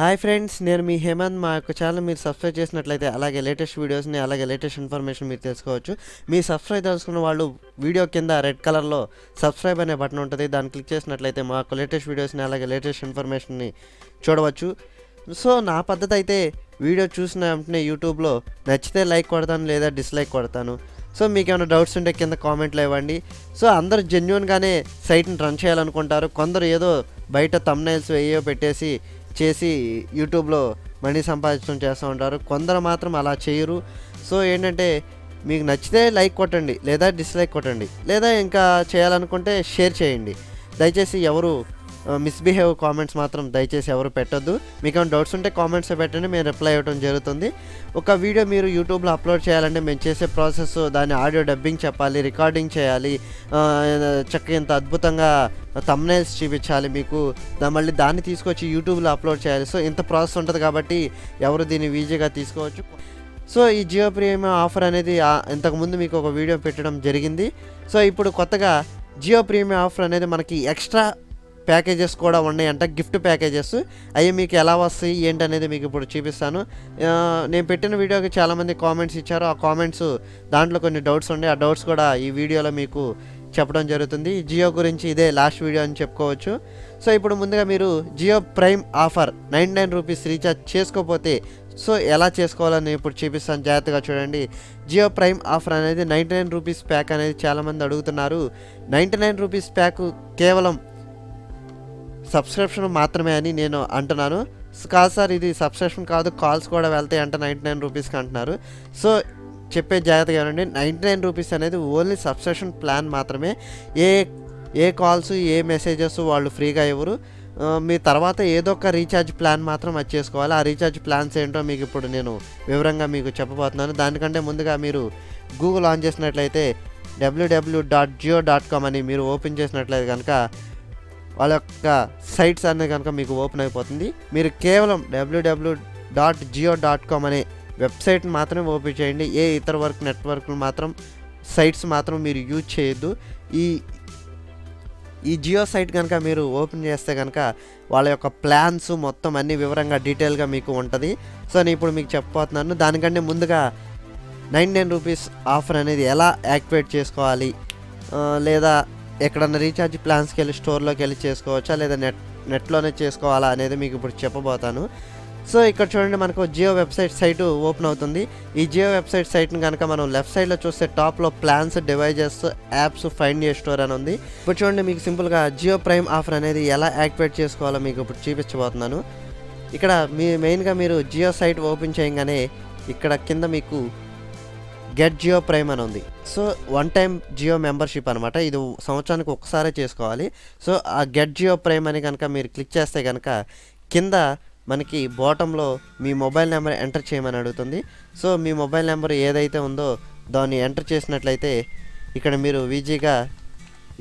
Hi friends నేను మీ హేమంత్. మా యొక్క ఛానల్ మీరు సబ్స్క్రైబ్ చేసినట్లయితే అలాగే లేటెస్ట్ వీడియోస్ని అలాగే లేటెస్ట్ ఇన్ఫర్మేషన్ మీరు తెలుసుకోవచ్చు. మీ సబ్స్క్రైబ్ తెలుసుకున్న వాళ్ళు వీడియో కింద రెడ్ కలర్లో సబ్స్క్రైబ్ అనే బటన్ ఉంటుంది. దాన్ని క్లిక్ చేసినట్లయితే మా యొక్క లేటెస్ట్ వీడియోస్ని అలాగే లేటెస్ట్ ఇన్ఫర్మేషన్ని చూడవచ్చు. సో నా పద్ధతి అయితే వీడియో చూసిన వెంటనే యూట్యూబ్లో నచ్చితే లైక్ కొడతాను లేదా డిస్లైక్ కొడతాను. సో మీకు ఏమైనా డౌట్స్ ఉంటే కింద కామెంట్లు ఇవ్వండి. సో అందరు జెన్యున్గానే సైట్ని రన్ చేయాలనుకుంటారు. కొందరు ఏదో బయట తమ్నైల్స్ వేయో పెట్టేసి చేసి యూట్యూబ్లో మనీ సంపాదించడం చేస్తూ ఉంటారు. కొందరు మాత్రం అలా చేయరు. సో ఏంటంటే మీకు నచ్చితే లైక్ కొట్టండి లేదా డిస్లైక్ కొట్టండి లేదా ఇంకా చేయాలనుకుంటే షేర్ చేయండి. దయచేసి ఎవరు మిస్బిహేవ్ కామెంట్స్ మాత్రం దయచేసి ఎవరు పెట్టొద్దు. మీకు ఏమైనా డౌట్స్ ఉంటే కామెంట్స్ పెట్టండి మేము రిప్లై ఇవ్వడం జరుగుతుంది. ఒక వీడియో మీరు యూట్యూబ్లో అప్లోడ్ చేయాలంటే మేము చేసే ప్రాసెస్ దాని ఆడియో డబ్బింగ్ చెప్పాలి రికార్డింగ్ చేయాలి చక్కగా ఇంత అద్భుతంగా తమ్నైల్స్ చూపించాలి మీకు. మళ్ళీ దాన్ని తీసుకొచ్చి యూట్యూబ్లో అప్లోడ్ చేయాలి. సో ఇంత ప్రాసెస్ ఉంటుంది కాబట్టి ఎవరు దీన్ని ఈజీగా తీసుకోవచ్చు. సో ఈ జియో ప్రీమియం ఆఫర్ అనేది ఇంతకుముందు మీకు ఒక వీడియో పెట్టడం జరిగింది. సో ఇప్పుడు కొత్తగా జియో ప్రీమియం ఆఫర్ అనేది మనకి ఎక్స్ట్రా ప్యాకేజెస్ కూడా ఉన్నాయంట గిఫ్ట్ ప్యాకేజెస్. అవి మీకు ఎలా వస్తాయి ఏంటి అనేది మీకు ఇప్పుడు చూపిస్తాను. నేను పెట్టిన వీడియోకి చాలామంది కామెంట్స్ ఇచ్చారు. ఆ కామెంట్స్ దాంట్లో కొన్ని డౌట్స్ ఉన్నాయి. ఆ డౌట్స్ కూడా ఈ వీడియోలో మీకు చెప్పడం జరుగుతుంది. జియో గురించి ఇదే లాస్ట్ వీడియో అని చెప్పుకోవచ్చు. సో ఇప్పుడు ముందుగా మీరు Jio prime offer nine nine rupees recharge చేసుకోకపోతే సో ఎలా చేసుకోవాలని ఇప్పుడు చూపిస్తాను. జాగ్రత్తగా చూడండి. జియో ప్రైమ్ ఆఫర్ అనేది నైంటీ నైన్ రూపీస్ ప్యాక్ అనేది చాలామంది అడుగుతున్నారు. నైంటీ నైన్ రూపీస్ ప్యాక్ కేవలం సబ్స్క్రిప్షన్ మాత్రమే అని నేను అంటున్నాను. కాదు సార్ ఇది సబ్స్క్రిప్షన్ కాదు కాల్స్ కూడా వెళ్తాయి అంటే నైంటీ నైన్ రూపీస్కి అంటున్నారు. సో చెప్పే జాగ్రత్తగా ఉండండి. నైంటీ నైన్ రూపీస్ అనేది ఓన్లీ సబ్స్క్రిప్షన్ ప్లాన్ మాత్రమే. ఏ ఏ కాల్స్ ఏ మెసేజెస్ వాళ్ళు ఫ్రీగా ఇవ్వరు. మీ తర్వాత ఏదో ఒక రీఛార్జ్ ప్లాన్ మాత్రం అది చేసుకోవాలి. ఆ రీఛార్జ్ ప్లాన్స్ ఏంటో మీకు ఇప్పుడు నేను వివరంగా మీకు చెప్పబోతున్నాను. దానికంటే ముందుగా మీరు గూగుల్ ఆన్ చేసినట్లయితే WW dot Jio dot com అని మీరు ఓపెన్ చేసినట్లయితే కనుక వాళ్ళ యొక్క సైట్స్ అనేది కనుక మీకు ఓపెన్ అయిపోతుంది. మీరు కేవలం WW dot Jio dot com అనే వెబ్సైట్ మాత్రమే ఓపెన్ చేయండి. ఏ ఇతర వర్క్ నెట్వర్క్ మాత్రం సైట్స్ మాత్రం మీరు యూజ్ చేయొద్దు. ఈ ఈ జియో సైట్ కనుక మీరు ఓపెన్ చేస్తే కనుక వాళ్ళ యొక్క ప్లాన్స్ మొత్తం అన్ని వివరంగా డీటెయిల్గా మీకు ఉంటుంది. సో నేను ఇప్పుడు మీకు చెప్పబోతున్నాను. దానికంటే ముందుగా నైన్ నైన్ రూపీస్ ఆఫర్ అనేది ఎలా యాక్టివేట్ చేసుకోవాలి? లేదా ఎక్కడన్నా రీఛార్జ్ ప్లాన్స్కి వెళ్ళి స్టోర్లోకి వెళ్ళి చేసుకోవచ్చా లేదా నెట్ నెట్లోనే చేసుకోవాలా అనేది మీకు ఇప్పుడు చెప్పబోతాను. సో ఇక్కడ చూడండి మనకు జియో వెబ్సైట్ సైట్ ఓపెన్ అవుతుంది. ఈ జియో వెబ్సైట్ సైట్ని కనుక మనం లెఫ్ట్ సైడ్లో చూస్తే టాప్లో plans devices apps find a store అని ఉంది. ఇప్పుడు చూడండి మీకు సింపుల్గా జియో ప్రైమ్ ఆఫర్ అనేది ఎలా యాక్టివేట్ చేసుకోవాలో మీకు ఇప్పుడు చూపించబోతున్నాను. ఇక్కడ మీ మెయిన్గా మీరు జియో సైట్ ఓపెన్ చేయగానే ఇక్కడ కింద మీకు గెట్ జియో ప్రైమ్ అని ఉంది. So one time Jio membership అనమాట ఇది సంవత్సరానికి ఒక్కసారే చేసుకోవాలి. సో ఆ గెట్ జియో ప్రైమ్ అని కనుక మీరు క్లిక్ చేస్తే కనుక కింద మనకి బాటంలో మీ మొబైల్ నెంబర్ ఎంటర్ చేయమని అడుగుతుంది. సో మీ మొబైల్ నెంబర్ ఏదైతే ఉందో దాన్ని ఎంటర్ చేసినట్లయితే ఇక్కడ మీరు వీజీగా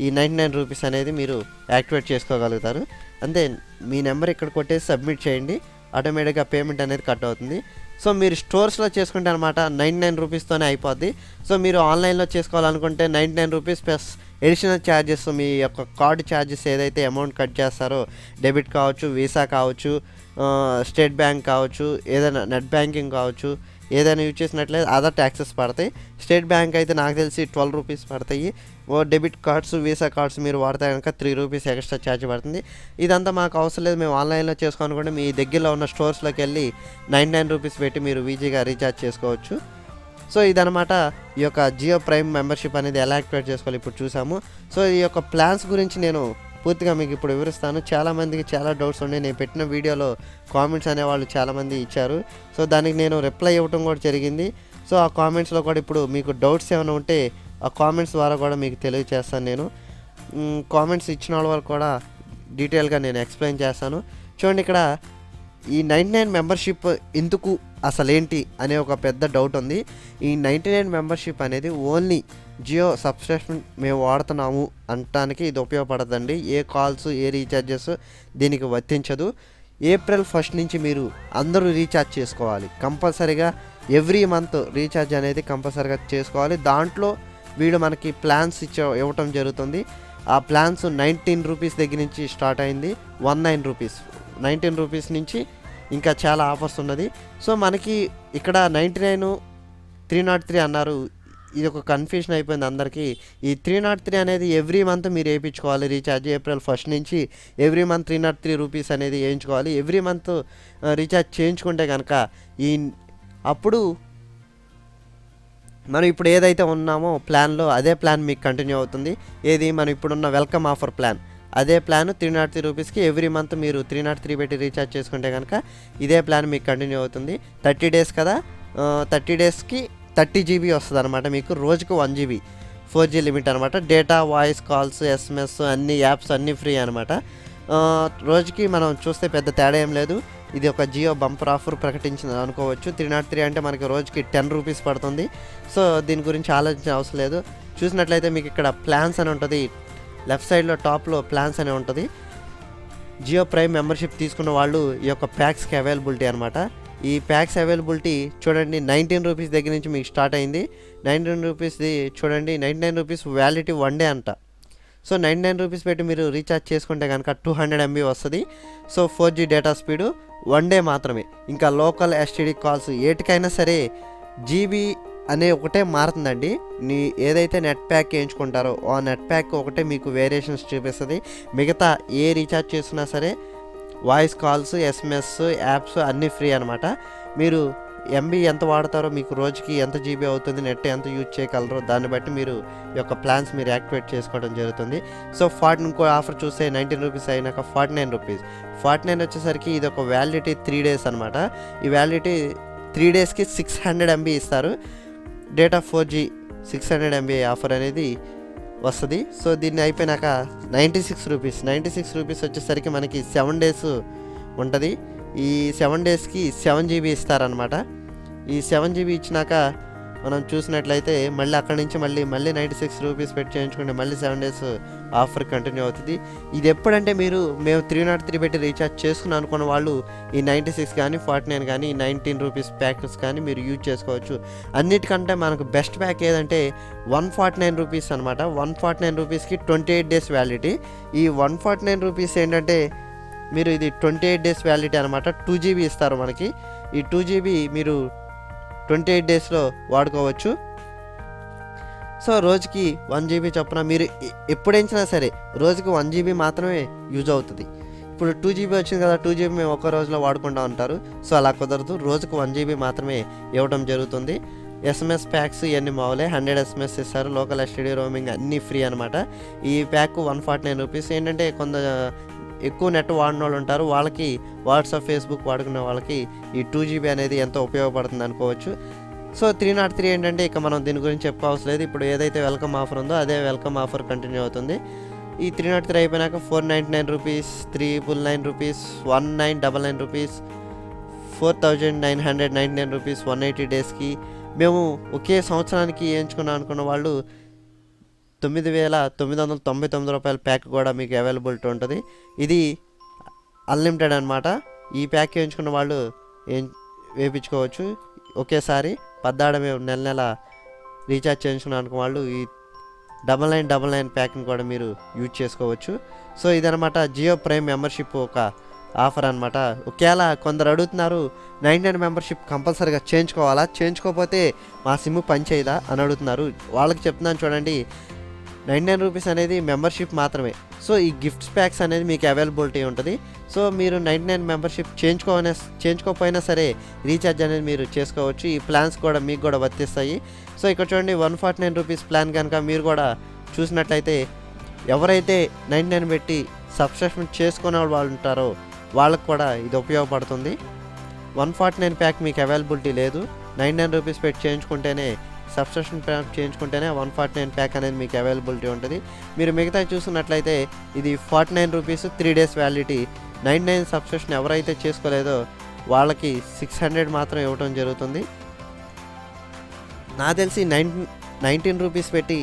ఈ నైంటీ నైన్ రూపీస్ అనేది మీరు యాక్టివేట్ చేసుకోగలుగుతారు. అంతే మీ నెంబర్ ఇక్కడ కొట్టేసి సబ్మిట్ చేయండి. ఆటోమేటిక్గా పేమెంట్ అనేది కట్ అవుతుంది. సో మీరు స్టోర్స్లో చేసుకుంటే అనమాట నైంటీ నైన్ రూపీస్తోనే అయిపోద్ది. సో మీరు ఆన్లైన్లో చేసుకోవాలనుకుంటే ninety nine rupees plus additional charges మీ యొక్క కార్డు ఛార్జెస్ ఏదైతే అమౌంట్ కట్ చేస్తారో డెబిట్ కావచ్చు వీసా కావచ్చు స్టేట్ బ్యాంక్ కావచ్చు ఏదైనా నెట్ బ్యాంకింగ్ కావచ్చు ఏదైనా యూజ్ చేసినట్లయితే అదర్ ట్యాక్సెస్ పడతాయి. స్టేట్ బ్యాంక్ అయితే నాకు తెలిసి ట్వెల్వ్ రూపీస్ పడతాయి. ఓ డెబిట్ కార్డ్స్ వీసా కార్డ్స్ మీరు వాడితే కనుక త్రీ రూపీస్ ఎక్స్ట్రా ఛార్జ్ పడుతుంది. ఇదంతా మాకు అవసరం లేదు మేము ఆన్లైన్లో చేసుకోనుకుంటే మీ దగ్గరలో ఉన్న స్టోర్స్లోకి వెళ్ళి నైన్ నైన్ రూపీస్ పెట్టి మీరు ఈజీగా రీఛార్జ్ చేసుకోవచ్చు. సో ఇదనమాట ఈ యొక్క జియో ప్రైమ్ మెంబర్షిప్ అనేది ఎలా యాక్టివేట్ చేసుకోవాలి ఇప్పుడు చూసాము. సో ఈ యొక్క ప్లాన్స్ గురించి నేను పూర్తిగా మీకు ఇప్పుడు వివరిస్తాను. చాలామందికి చాలా డౌట్స్ ఉండే నేను పెట్టిన వీడియోలో కామెంట్స్ అనేవాళ్ళు చాలామంది ఇచ్చారు. సో దానికి నేను రిప్లై ఇవ్వడం కూడా జరిగింది. సో ఆ కామెంట్స్లో కూడా ఇప్పుడు మీకు డౌట్స్ ఏమైనా ఉంటే ఆ కామెంట్స్ ద్వారా కూడా మీకు తెలియజేస్తాను నేను. కామెంట్స్ ఇచ్చిన వాళ్ళ వరకు కూడా డీటెయిల్గా నేను ఎక్స్ప్లెయిన్ చేస్తాను. చూడండి ఇక్కడ ఈ నైంటీ నైన్ మెంబర్షిప్ ఎందుకు అసలేంటి అనే ఒక పెద్ద డౌట్ ఉంది. ఈ నైంటీ నైన్ మెంబర్షిప్ అనేది ఓన్లీ జియో సబ్స్క్రిప్షన్ మేము వాడుతున్నాము అనటానికి ఇది ఉపయోగపడదండి. ఏ కాల్స్ ఏ రీఛార్జెస్ దీనికి వర్తించదు. ఏప్రిల్ ఫస్ట్ నుంచి మీరు అందరూ రీఛార్జ్ చేసుకోవాలి. కంపల్సరీగా ఎవ్రీ మంత్ రీఛార్జ్ అనేది కంపల్సరీగా చేసుకోవాలి. దాంట్లో వీడు మనకి ప్లాన్స్ ఇచ్చ ఇవ్వటం జరుగుతుంది. ఆ ప్లాన్స్ నైన్టీన్ రూపీస్ దగ్గర నుంచి స్టార్ట్ అయింది. One nine rupees nineteen rupees నుంచి ఇంకా చాలా ఆఫర్స్ ఉన్నది. సో మనకి ఇక్కడ ninety nine three nought three అన్నారు. ఇది ఒక కన్ఫ్యూషన్ అయిపోయింది అందరికీ. ఈ త్రీ నాట్ త్రీ అనేది ఎవ్రీ మంత్ మీరు వేయించుకోవాలి. రీఛార్జ్ ఏప్రిల్ ఫస్ట్ నుంచి every month three nought three rupees అనేది వేయించుకోవాలి. ఎవ్రీ మంత్ రీఛార్జ్ చేయించుకుంటే కనుక ఈ అప్పుడు మనం ఇప్పుడు ఏదైతే ఉన్నామో ప్లాన్లో అదే ప్లాన్ మీకు కంటిన్యూ అవుతుంది. ఏది మనం ఇప్పుడున్న వెల్కమ్ ఆఫర్ ప్లాన్ అదే ప్లాన్ త్రీ నాట్ త్రీ రూపీస్కి ఎవ్రీ మంత్ మీరు త్రీ నాట్ త్రీ పెట్టి రీఛార్జ్ చేసుకుంటే కనుక ఇదే ప్లాన్ మీకు కంటిన్యూ అవుతుంది. థర్టీ డేస్ కదా? థర్టీ డేస్కి థర్టీ జీబీ వస్తుంది అనమాట మీకు. రోజుకు one GB four G limit అనమాట డేటా వాయిస్ కాల్స్ ఎస్ఎంఎస్ అన్ని యాప్స్ అన్నీ ఫ్రీ అనమాట రోజుకి మనం చూస్తే పెద్ద తేడా ఏం లేదు. ఇది ఒక జియో బంపర్ ఆఫర్ ప్రకటించింది అనుకోవచ్చు. త్రీ నాట్ త్రీ అంటే మనకి రోజుకి టెన్ రూపీస్ పడుతుంది. సో దీని గురించి ఆలోచించిన అవసరం లేదు. చూసినట్లయితే మీకు ఇక్కడ ప్లాన్స్ అని ఉంటుంది. లెఫ్ట్ సైడ్లో టాప్లో ప్లాన్స్ అని ఉంటుంది. జియో ప్రైమ్ మెంబర్షిప్ తీసుకున్న వాళ్ళు ఈ యొక్క ప్యాక్స్కి అవైలబిలిటీ అనమాట ఈ ప్యాక్స్ అవైలబిలిటీ చూడండి నైన్టీన్ రూపీస్ దగ్గర నుంచి మీకు స్టార్ట్ అయింది. నైన్టీన్ రూపీస్ది చూడండి ninety nine rupees validity one day అంట. సో నైంటీ నైన్ రూపీస్ పెట్టి మీరు రీఛార్జ్ చేసుకుంటే కనుక టూ హండ్రెడ్ ఎంబీ వస్తుంది. So four G data speed one day మాత్రమే. ఇంకా లోకల్ ఎస్టీడీ కాల్స్ ఏటికైనా సరే జీబీ అనే ఒకటే మారుతుందండి. నీ ఏదైతే నెట్ ప్యాక్ వేయించుకుంటారో ఆ నెట్ ప్యాక్ ఒకటే మీకు వేరియేషన్స్ చూపిస్తుంది. మిగతా ఏ రీఛార్జ్ చేసినా సరే వాయిస్ కాల్స్ ఎస్ఎంఎస్ యాప్స్ అన్నీ ఫ్రీ అనమాట మీరు ఎంబీ ఎంత వాడతారో మీకు రోజుకి ఎంత జీబీ అవుతుంది నెట్ ఎంత యూజ్ చేయగలరో దాన్ని బట్టి మీరు ఈ యొక్క ప్లాన్స్ మీరు యాక్టివేట్ చేసుకోవడం జరుగుతుంది. సో ఫార్టీ ఇంకో ఆఫర్ చూస్తే నైన్టీన్ రూపీస్ అయినాక forty nine rupees. Forty nine వచ్చేసరికి ఇది ఒక వ్యాలిడిటీ త్రీ డేస్ అనమాట ఈ వ్యాలిడిటీ త్రీ డేస్కి సిక్స్ హండ్రెడ్ ఎంబీ ఇస్తారు. Data four G six hundred MB offer అనేది వస్తుంది. సో దీన్ని అయిపోయినాక ninety six rupees. Ninety six rupees వచ్చేసరికి మనకి సెవెన్ డేస్ ఉంటుంది. ఈ సెవెన్ డేస్కి సెవెన్ జీబీ ఇస్తారనమాట ఈ సెవెన్ జీబీ ఇచ్చినాక మనం చూసినట్లయితే మళ్ళీ అక్కడి నుంచి మళ్ళీ మళ్ళీ నైంటీ సిక్స్ రూపీస్ పెట్టి చేయించుకుంటే మళ్ళీ సెవెన్ డేస్ ఆఫర్ కంటిన్యూ అవుతుంది. ఇది ఎప్పుడంటే మీరు మేము త్రీ నాట్ త్రీ పెట్టి రీఛార్జ్ చేసుకుని అనుకున్న వాళ్ళు ఈ నైంటీ సిక్స్ కానీ ఫార్టీ నైన్ కానీ నైన్టీన్ రూపీస్ ప్యాకెట్స్ కానీ మీరు యూజ్ చేసుకోవచ్చు. అన్నిటికంటే మనకు బెస్ట్ ప్యాక్ ఏదంటే వన్ ఫార్టీ నైన్ రూపీస్ అనమాట వన్ ఫార్టీ నైన్ రూపీస్కి ట్వంటీ ఎయిట్ డేస్ వ్యాలిటీ ఈ వన్ ఫార్టీ నైన్ రూపీస్ ఏంటంటే మీరు ఇది ట్వంటీ ఎయిట్ డేస్ వ్యాలిడిటీ అనమాట టూ జీబీ ఇస్తారు మనకి. ఈ టూ జీబీ మీరు ట్వంటీ ఎయిట్ డేస్లో వాడుకోవచ్చు. సో రోజుకి వన్ జీబీ చొప్పున మీరు ఎప్పుడైనా సరే రోజుకి వన్ జీబీ మాత్రమే యూజ్ అవుతుంది. ఇప్పుడు టూ జీబీ వచ్చింది కదా టూ జీబీ మేము ఒక్క రోజులో వాడుకుంటా ఉంటారు. సో అలా కుదరదు. రోజుకు వన్ జీబీ మాత్రమే ఇవ్వడం జరుగుతుంది. ఎస్ఎంఎస్ ప్యాక్స్ ఇవన్నీ మావులే. హండ్రెడ్ ఎస్ఎంఎస్ ఇస్తారు. లోకల్ ఎస్టీడీ రోమింగ్ అన్నీ ఫ్రీ అనమాట ఈ pack one forty nine rupees. ఏంటంటే కొంత ఎక్కువ నెట్ వాడిన వాళ్ళు ఉంటారు. వాళ్ళకి వాట్సాప్ ఫేస్బుక్ వాడుకునే వాళ్ళకి ఈ టూ జీబీ అనేది ఎంతో ఉపయోగపడుతుంది అనుకోవచ్చు. సో త్రీ నాట్ త్రీ ఏంటంటే ఇక మనం దీని గురించి చెప్పుకోవాల్సిన లేదు. ఇప్పుడు ఏదైతే వెల్కమ్ ఆఫర్ ఉందో అదే వెల్కమ్ ఆఫర్ కంటిన్యూ అవుతుంది. ఈ త్రీ నాట్ త్రీ అయిపోయినాక four ninety nine rupees three full nine rupees one nine double nine rupees four thousand nine hundred ninety nine rupees one eighty డేస్కి. మేము ఒకే సంవత్సరానికి వేయించుకున్నాం అనుకున్న వాళ్ళు తొమ్మిది వేల తొమ్మిది వందల తొంభై తొమ్మిది రూపాయల ప్యాక్ కూడా మీకు అవైలబిలిటీ ఉంటుంది. ఇది అన్లిమిటెడ్ అనమాట ఈ ప్యాక్ వేయించుకున్న వాళ్ళు ఏం వేయించుకోవచ్చు. ఒకేసారి పద్దాడమే నెల నెల రీఛార్జ్ చేయించుకున్న వాళ్ళు ఈ డబల్ నైన్ డబల్ నైన్ ప్యాక్ని కూడా మీరు యూజ్ చేసుకోవచ్చు. సో ఇదనమాట జియో ప్రైమ్ మెంబర్షిప్ ఒక ఆఫర్ అనమాట ఒకవేళ కొందరు అడుగుతున్నారు నైన్ నైన్ మెంబర్షిప్ కంపల్సరీగా చేయించుకోవాలా? చేయించుకోకపోతే మా సిమ్ పనిచేయదా? అని అడుగుతున్నారు. వాళ్ళకి చెప్తున్నాను చూడండి నైన్ నైన్ రూపీస్ అనేది మెంబర్షిప్ మాత్రమే. సో ఈ గిఫ్ట్స్ ప్యాక్స్ అనేది మీకు అవైలబిలిటీ ఉంటుంది. సో మీరు నైన్ నైన్ మెంబర్షిప్ చేయించుకోనే చేయించుకోకపోయినా సరే రీఛార్జ్ అనేది మీరు చేసుకోవచ్చు. ఈ ప్లాన్స్ కూడా మీకు కూడా వర్తిస్తాయి. సో ఇక్కడ చూడండి one forty nine rupees plan కనుక మీరు కూడా చూసినట్లయితే ఎవరైతే నైన్ నైన్ పెట్టి సబ్స్క్రిప్షన్ చేసుకునే వాళ్ళు ఉంటారో వాళ్ళకు కూడా ఇది ఉపయోగపడుతుంది. వన్ ఫార్టీ నైన్ ప్యాక్ మీకు అవైలబిలిటీ లేదు. నైన్ నైన్ రూపీస్ పెట్టి చేయించుకుంటేనే సబ్స్క్రిప్షన్ ప్యాక్ చేయించుకుంటేనే వన్ ఫార్టీ నైన్ ప్యాక్ అనేది మీకు అవైలబిలిటీ ఉంటుంది. మీరు మిగతా చూసుకున్నట్లయితే ఇది forty nine rupees three days validity. Nine nine subscription ఎవరైతే చేసుకోలేదో వాళ్ళకి సిక్స్ హండ్రెడ్ మాత్రం ఇవ్వడం జరుగుతుంది. నా తెలిసి నైన్ నైన్టీన్ రూపీస్ పెట్టి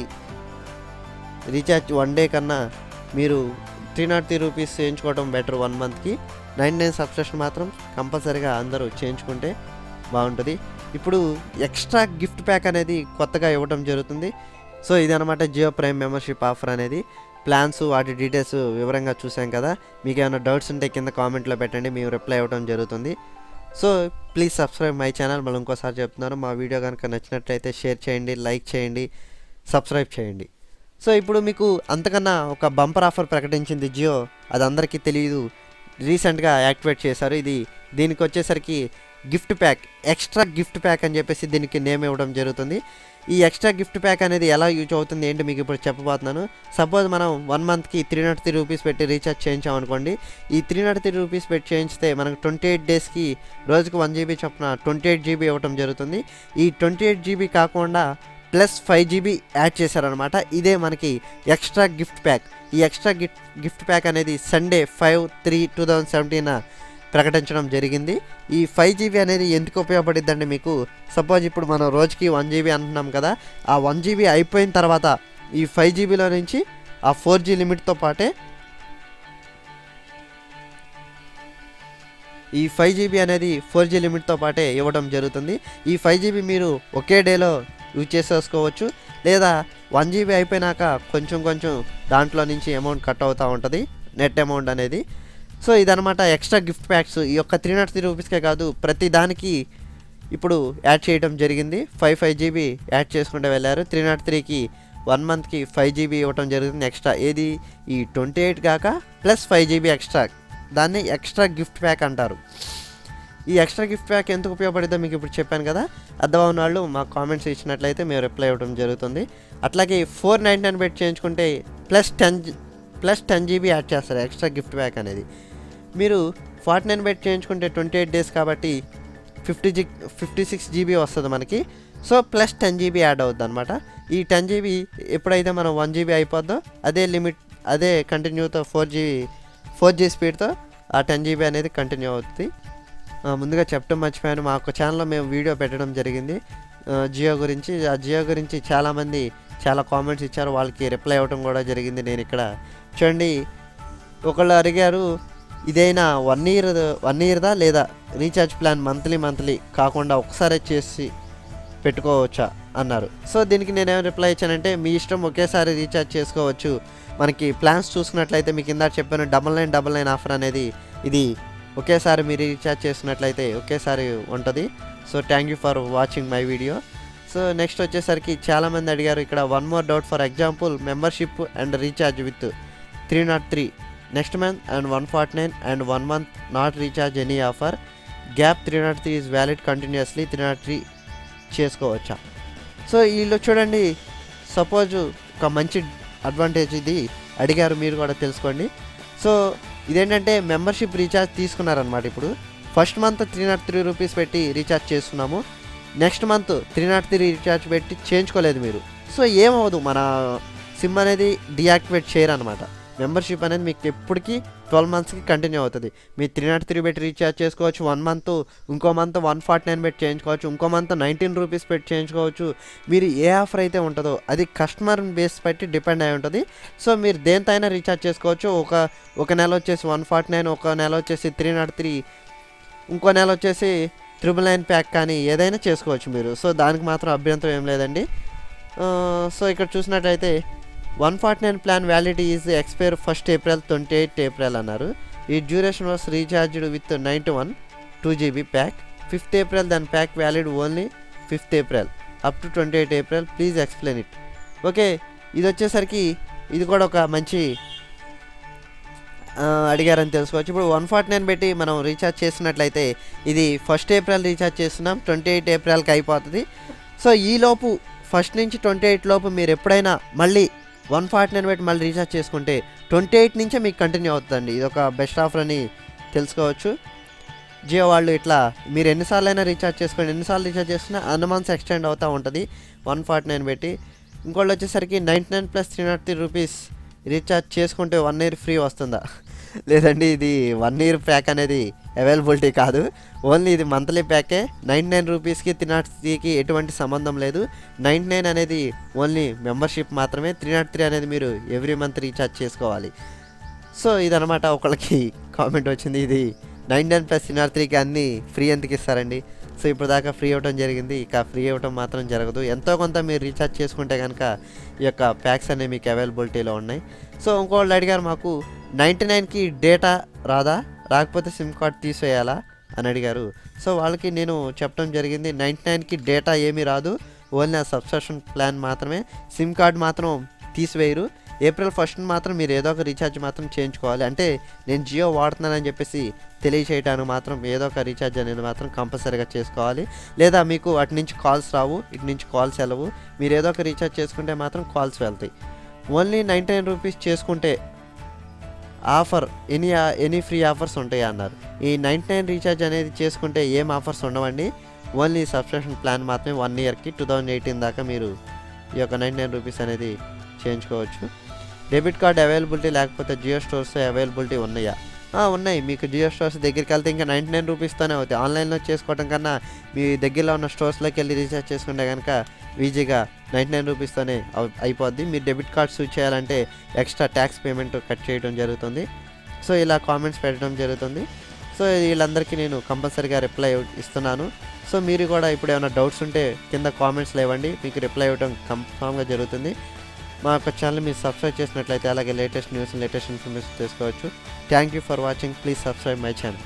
రీఛార్జ్ వన్ డే కన్నా మీరు త్రీ నాట్ త్రీ రూపీస్ చేయించుకోవడం బెటర్ వన్ మంత్కి. నైన్ నైన్ సబ్స్క్రిప్షన్ మాత్రం కంపల్సరీగా అందరూ చేయించుకుంటే బాగుంటుంది. ఇప్పుడు ఎక్స్ట్రా గిఫ్ట్ ప్యాక్ అనేది కొత్తగా ఇవ్వడం జరుగుతుంది. సో ఇది అనమాట జియో ప్రైమ్ మెంబర్షిప్ ఆఫర్ అనేది. ప్లాన్స్ వాటి డీటెయిల్స్ వివరంగా చూసాం కదా. మీకు ఏమైనా డౌట్స్ ఉంటే కింద కామెంట్లో పెట్టండి మేము రిప్లై ఇవ్వడం జరుగుతుంది. So please subscribe my channel. మళ్ళీ ఇంకోసారి చెప్తున్నాను మా వీడియో కనుక నచ్చినట్లయితే షేర్ చేయండి లైక్ చేయండి సబ్స్క్రైబ్ చేయండి. సో ఇప్పుడు మీకు అంతకన్నా ఒక బంపర్ ఆఫర్ ప్రకటించింది జియో. అది అందరికీ తెలియదు రీసెంట్గా యాక్టివేట్ చేశారు. ఇది దీనికి వచ్చేసరికి gift pack extra gift pack అని చెప్పేసి దీనికి నేమ్ ఇవ్వడం జరుగుతుంది. ఈ ఎక్స్ట్రా గిఫ్ట్ ప్యాక్ అనేది ఎలా యూజ్ అవుతుంది ఏంటి మీకు ఇప్పుడు చెప్పబోతున్నాను. సపోజ్ మనం వన్ మంత్కి త్రీ నాట్ త్రీ రూపీస్ పెట్టి రీఛార్జ్ చేయించామనుకోండి ఈ త్రీ నాట్ త్రీ రూపీస్ పెట్టి చేయించితే మనకు ట్వంటీ ఎయిట్ డేస్కి రోజుకు వన్ జీబీ చొప్పున ట్వంటీ ఎయిట్ జీబీ ఇవ్వడం జరుగుతుంది. ఈ ట్వంటీ ఎయిట్ జీబీ కాకుండా ప్లస్ ఫైవ్ జీబీ యాడ్ చేశారనమాట ఇదే మనకి ఎక్స్ట్రా గిఫ్ట్ ప్యాక్. ఈ ఎక్స్ట్రా గిఫ్ట్ గిఫ్ట్ ప్యాక్ అనేది Sunday five three two thousand seventeen ప్రకటించడం జరిగింది. ఈ ఫైవ్ జీబీ అనేది ఎందుకు ఉపయోగపడిద్దండి మీకు సపోజ్ ఇప్పుడు మనం రోజుకి వన్ జీబీ అంటున్నాం కదా ఆ వన్ జీబీ అయిపోయిన తర్వాత ఈ ఫైవ్ జీబీలో నుంచి ఆ ఫోర్ జీ లిమిట్తో పాటే ఈ ఫైవ్ జీబీ అనేది ఫోర్ జీ లిమిట్తో పాటే ఇవ్వడం జరుగుతుంది. ఈ ఫైవ్ జీబీ మీరు ఒకే డేలో యూజ్ చేసేసుకోవచ్చు. లేదా వన్ జీబీ అయిపోయినాక కొంచెం కొంచెం దాంట్లో నుంచి అమౌంట్ కట్ అవుతూ ఉంటుంది నెట్ అమౌంట్ అనేది. సో ఇదనమాట ఎక్స్ట్రా గిఫ్ట్ ప్యాక్స్. ఈ యొక్క త్రీ నాట్ త్రీ రూపీస్కే కాదు ప్రతి దానికి ఇప్పుడు యాడ్ చేయడం జరిగింది. ఫైవ్ ఫైవ్ జీబీ యాడ్ చేసుకుంటూ వెళ్ళారు. త్రీ నాట్ త్రీకి వన్ మంత్కి ఫైవ్ జీబీ ఇవ్వడం జరుగుతుంది ఎక్స్ట్రా. ఏది? ఈ ట్వంటీ ఎయిట్ కాక ప్లస్ ఫైవ్ జీబీ ఎక్స్ట్రా. దాన్ని ఎక్స్ట్రా గిఫ్ట్ ప్యాక్ అంటారు. ఈ ఎక్స్ట్రా గిఫ్ట్ ప్యాక్ ఎందుకు ఉపయోగపడిద్దో మీకు ఇప్పుడు చెప్పాను కదా. అర్థమవున వాళ్ళు మా కామెంట్స్ ఇచ్చినట్లయితే మేము రిప్లై ఇవ్వడం జరుగుతుంది. అట్లాగే ఫోర్ నైంటీ నైన్ పెట్టి చేయించుకుంటే plus ten plus ten GB add చేస్తారు ఎక్స్ట్రా గిఫ్ట్ ప్యాక్ అనేది. మీరు ఫార్టీ నైన్ బైట్ చేయించుకుంటే ట్వంటీ ఎయిట్ డేస్ కాబట్టి fifty G fifty six GB వస్తుంది మనకి. So plus ten GB add అవుద్ది అనమాట ఈ టెన్ జీబీ ఎప్పుడైతే మనం వన్ జీబీ అయిపోద్దో అదే లిమిట్ అదే కంటిన్యూతో ఫోర్ జీబీ ఫోర్ జీ స్పీడ్తో ఆ టెన్ జీబీ అనేది కంటిన్యూ అవుతుంది ముందుగా చెప్పడం మర్చిపోయాను. మా ఒక ఛానల్లో మేము వీడియో పెట్టడం జరిగింది. జియో గురించి ఆ జియో గురించి చాలామంది చాలా కామెంట్స్ ఇచ్చారు. వాళ్ళకి రిప్లై అవ్వడం కూడా జరిగింది. నేను ఇక్కడ చూడండి. ఒకళ్ళు అడిగారు ఇదైనా వన్ ఇయర్ వన్ ఇయర్దా లేదా రీఛార్జ్ ప్లాన్ మంత్లీ మంత్లీ కాకుండా ఒకసారి చేసి పెట్టుకోవచ్చా అన్నారు. సో దీనికి నేనేం రిప్లై ఇచ్చానంటే మీ ఇష్టం ఒకేసారి రీఛార్జ్ చేసుకోవచ్చు. మనకి ప్లాన్స్ చూసుకున్నట్లయితే మీకు ఇందాక చెప్పాను double nine double nine offer అనేది ఇది ఒకేసారి మీరు రీఛార్జ్ చేసుకున్నట్లయితే ఒకేసారి ఉంటుంది. So thank you for watching my video so next వచ్చేసరికి చాలామంది అడిగారు ఇక్కడ one more doubt for example membership and recharge with three not three next month and one forty nine and one month not recharge any offer gap three not three is valid continuously three not three చేసుకోవచ్చా? So వీళ్ళు చూడండి suppose ఒక మంచి advantage ఇది. అడిగారు మీరు కూడా తెలుసుకోండి. సో ఇదేంటంటే మెంబర్షిప్ రీఛార్జ్ తీసుకున్నారనమాట ఇప్పుడు. First month three not three rupees పెట్టి రీఛార్జ్ చేస్తున్నాము next month three not three recharge పెట్టి చేయించుకోలేదు మీరు. సో ఏమవదు మన సిమ్ అనేది డియాక్టివేట్ చేయరు అనమాట మెంబర్షిప్ అనేది మీకు ఎప్పటికీ ట్వెల్వ్ మంత్స్కి కంటిన్యూ అవుతుంది. మీరు త్రీ నాట్ త్రీ పెట్టి రీఛార్జ్ చేసుకోవచ్చు వన్ మంత్ ఇంకో మంత్ వన్ ఫార్టీ నైన్ పెట్టి చేయించుకోవచ్చు ఇంకో మంత్ నైన్టీన్ రూపీస్ పెట్టి చేయించుకోవచ్చు. మీరు ఏ ఆఫర్ అయితే ఉంటుందో అది కస్టమర్ బేస్ బట్టి డిపెండ్ అయి ఉంటుంది. సో మీరు దేంతో అయినా రీఛార్జ్ చేసుకోవచ్చు. ఒక ఒక నెల వచ్చేసి వన్ ఫార్టీ నైన్ ఒక నెల వచ్చేసి త్రీ నాట్ త్రీ ఇంకో నెల వచ్చేసి త్రిబుల్ నైన్ ప్యాక్ కానీ ఏదైనా చేసుకోవచ్చు మీరు. సో దానికి మాత్రం అభ్యంతరం ఏం లేదండి. సో ఇక్కడ చూసినట్టయితే one forty nine plan validity is expire first April twenty eight April అన్నారు. ఈ duration was recharged with ninety one two GB pack. Fifth April దాని pack valid only fifth April. Up to twenty eight April please explain it. Okay ఇది వచ్చేసరికి ఇది కూడా ఒక మంచి అడిగారని తెలుసుకోవచ్చు. ఇప్పుడు వన్ ఫార్టీ నైన్ పెట్టి మనం రీఛార్జ్ చేసినట్లయితే ఇది ఫస్ట్ ఏప్రిల్ రీఛార్జ్ చేస్తున్నాం ట్వంటీ ఎయిట్ ఏప్రిల్కి అయిపోతుంది. సో ఈలోపు ఫస్ట్ నుంచి ట్వంటీ ఎయిట్ లోపు మీరు ఎప్పుడైనా మళ్ళీ వన్ ఫార్టీ నైన్ పెట్టి మళ్ళీ రీఛార్జ్ చేసుకుంటే ట్వంటీ ఎయిట్ నుంచే మీకు కంటిన్యూ అవుతుందండి. ఇది ఒక బెస్ట్ ఆఫర్ అని తెలుసుకోవచ్చు. జియో వాళ్ళు ఇట్లా మీరు ఎన్నిసార్లు అయినా రీఛార్జ్ చేసుకోండి ఎన్నిసార్లు రీఛార్జ్ చేసినా అన్న మంత్స్ ఎక్స్టెండ్ అవుతూ ఉంటుంది. వన్ ఫార్టీ నైన్ పెట్టి ఇంకోళ్ళు వచ్చేసరికి ninety nine plus three not three rupees recharge చేసుకుంటే వన్ ఇయర్ ఫ్రీ వస్తుందా? లేదండి ఇది వన్ ఇయర్ ప్యాక్ అనేది అవైలబిలిటీ కాదు. ఓన్లీ ఇది మంత్లీ ప్యాకే నైంటీ నైన్ రూపీస్కి త్రీ నాట్ త్రీకి ఎటువంటి సంబంధం లేదు. నైంటీ నైన్ అనేది ఓన్లీ మెంబర్షిప్ మాత్రమే. త్రీ నాట్ త్రీ అనేది మీరు ఎవ్రీ మంత్ రీఛార్జ్ చేసుకోవాలి. సో ఇదనమాట ఒకళ్ళకి కామెంట్ వచ్చింది. ఇది nine nine plus three not త్రీకి అన్నీ ఫ్రీ ఎందుకు ఇస్తారండి? సో ఇప్పుడు దాకా ఫ్రీ అవ్వడం జరిగింది. ఇక ఫ్రీ అవ్వడం మాత్రం జరగదు. ఎంతో కొంత మీరు రీఛార్జ్ చేసుకుంటే కనుక ఈ యొక్క ప్యాక్స్ అనేవి మీకు అవైలబిలిటీలో ఉన్నాయి. సో ఇంకోళ్ళు అడిగారు మాకు నైంటీ నైన్కి డేటా రాదా? రాకపోతే సిమ్ కార్డ్ తీసేయాలా? అని అడిగారు. సో వాళ్ళకి నేను చెప్పడం జరిగింది నైంటీ నైన్కి డేటా ఏమీ రాదు. ఓన్లీ ఆ సబ్స్క్రిప్షన్ ప్లాన్ మాత్రమే. సిమ్ కార్డ్ మాత్రం తీసివేయరు. ఏప్రిల్ ఫస్ట్ మాత్రం మీరు ఏదో ఒక రీఛార్జ్ మాత్రం చేయించుకోవాలి. అంటే నేను జియో వాడుతున్నానని చెప్పేసి తెలియచేయడానికి మాత్రం ఏదో ఒక రీఛార్జ్ అనేది మాత్రం కంపల్సరీగా చేసుకోవాలి. లేదా మీకు అటు నుంచి కాల్స్ రావు ఇటు నుంచి కాల్స్ వెళ్ళవు. మీరు ఏదో ఒక రీఛార్జ్ చేసుకుంటే మాత్రం కాల్స్ వెళ్తాయి. ఓన్లీ నైంటీ నైన్ రూపీస్ చేసుకుంటే offer any any free offers ఉంటాయి అన్నారు. ఈ నైంటీ నైన్ రీఛార్జ్ అనేది చేసుకుంటే ఏం ఆఫర్స్ ఉండవండి. ఓన్లీ సబ్స్క్రిప్షన్ ప్లాన్ మాత్రమే వన్ ఇయర్కి టూ థౌజండ్ ఎయిటీన్ దాకా మీరు ఈ యొక్క నైంటీ నైన్ రూపీస్ అనేది చేయించుకోవచ్చు. డెబిట్ కార్డ్ అవైలబిలిటీ లేకపోతే జియో స్టోర్స్ అవైలబిలిటీ ఉన్నాయా? ఉన్నాయి. మీకు జియో స్టోర్స్ దగ్గరికి వెళ్తే ఇంకా నైంటీ నైన్ రూపీస్తోనే అవుతాయి. ఆన్లైన్లో చేసుకోవడం కన్నా మీ దగ్గరలో ఉన్న స్టోర్స్లోకి వెళ్ళి రీఛార్జ్ చేసుకుంటే కనుక ఈజీగా నైంటీ నైన్ రూపీస్తోనే అయిపోద్ది. మీరు డెబిట్ కార్డ్ స్విచ్ చేయాలంటే ఎక్స్ట్రా ట్యాక్స్ పేమెంట్ కట్ చేయడం జరుగుతుంది. సో ఇలా కామెంట్స్ పెట్టడం జరుగుతుంది. సో వీళ్ళందరికీ నేను కంపల్సరీగా రిప్లై ఇస్తున్నాను. సో మీరు కూడా ఇప్పుడు ఏమైనా డౌట్స్ ఉంటే కింద కామెంట్స్ లేవండి. మీకు రిప్లై ఇవ్వడం కన్ఫామ్గా జరుగుతుంది. మా యొక్క ఛానల్ మీరు సబ్స్క్రైబ్ చేసినట్లయితే అలాగే లేటెస్ట్ న్యూస్ లేటెస్ట్ ఇన్ఫర్మేషన్ తెలుసుకోవచ్చు. Thank you for watching. Please subscribe my channel.